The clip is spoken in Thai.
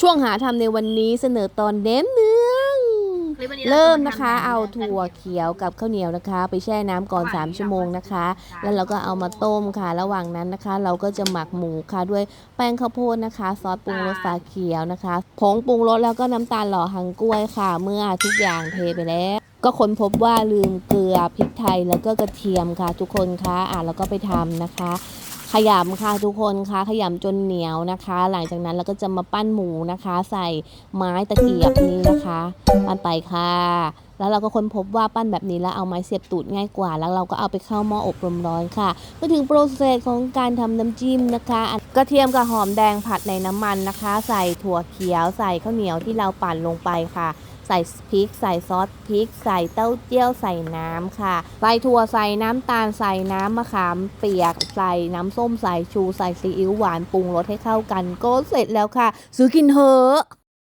ช่วงหาทำในวันนี้เสนอตอนเน้มเนื้องคลิปวันนี้เริ่มจานะคะทำเอาถั่วเขียวกับข้าวเหนียวนะคะ ไปแช่น้ำก่อน 3 ชั่วโมงนะคะ แล้วเราก็เอามาต้มค่ะ ระหว่างนั้นนะคะ เราก็จะหมักหมูค่ะด้วยแป้งข้าวโพดนะคะ ซอสปรุงรสฝาเขียวนะคะผงปรุงรสแล้วก็น้ำตาลหล่อหังกล้วยค่ะ เมื่อทุกอย่างเทไปแล้วก็ค้นพบว่าลืมเกลือพริกไทยแล้วก็กระเทียมค่ะ ทุกคนคะอะแล้วก็ไปทำนะคะ ขยำค่ะทุกคนคะขยำจนเหนียวนะคะ หลังจากนั้นเราก็จะมาปั้นหมูนะคะ ใส่ไม้ตะเกียบนี้นะคะ ปั้นไปค่ะแล้วเราก็ค้นพบว่าปั้นแบบนี้แล้วเอาไม้เสียบตูดง่ายกว่า แล้วเราก็เอาไปเข้าหม้ออบลมร้อนค่ะมาถึงโปรเซสของการทำน้ำจิ้มนะคะอะกระเทียมกับหอมแดงผัดในน้ำมันนะคะ ใส่ถั่วเขียวใส่ข้าวเหนียวที่เราปั่นลงไปค่ะใส่พริก ใส่ซอสพริก ใส่เต้าเจี้ยวใส่น้ำค่ะ ใส่ถั่วใส่น้ำตาลใส่น้ำมะขามเปียก ใส่น้ำส้มใส่ชู ใส่ซีอิ๊วหวานปรุงรสให้เข้ากัน ก็เสร็จแล้วค่ะซื้อกินเถอะ